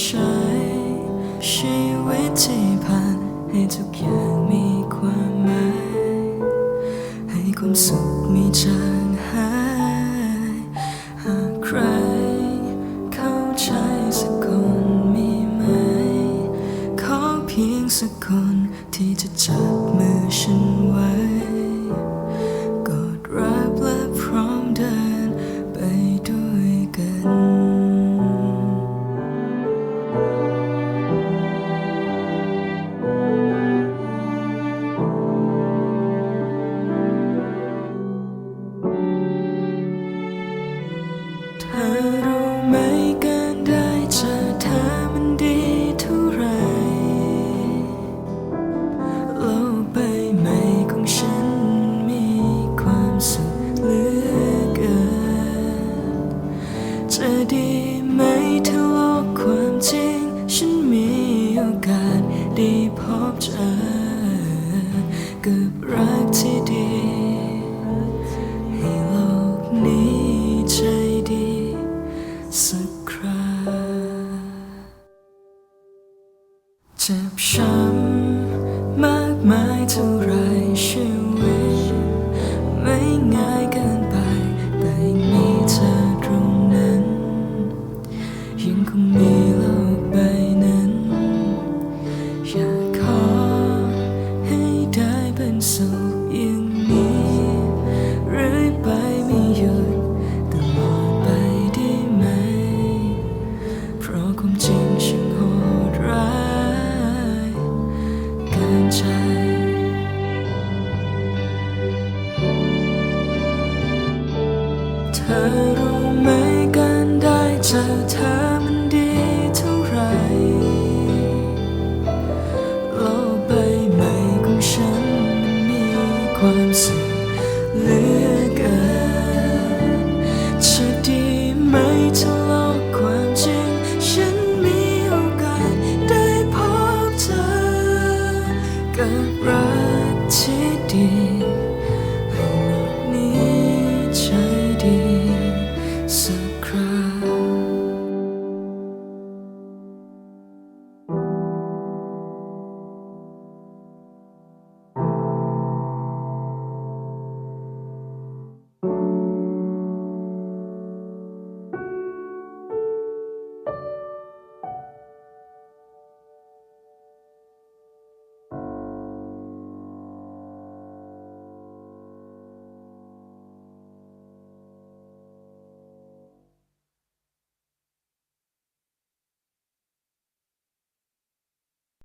ใช้ชีวิตที่ผ่านให้ทุกอย่างมีความหมาย ให้ความสุขมีจางหายหากใครเข้าใจสักคนมีไหม ขอเพียงสักคนที่จะจับมือฉันไว้ จะดีไหมถ้าโลกความจริง ฉันมีโอกาสได้พบเจอกับรักที่ดี ให้โลกนี้ใจดีสักคราเจ็บช้ำมากมายเท่าไรชีวิต เป็นสุขอย่างนี้เรื่อยไปไม่หยุดตลอดไปได้ไหม เพราะความจริงช่างโหดร้ายเกินใจเธอรู้ไหมการได้เจอเธอ ความสุขเหลือเกินจะดีไหมถ้าโลกความจริง ฉันมีโอกาสได้พบเธอ กับรักที่ดี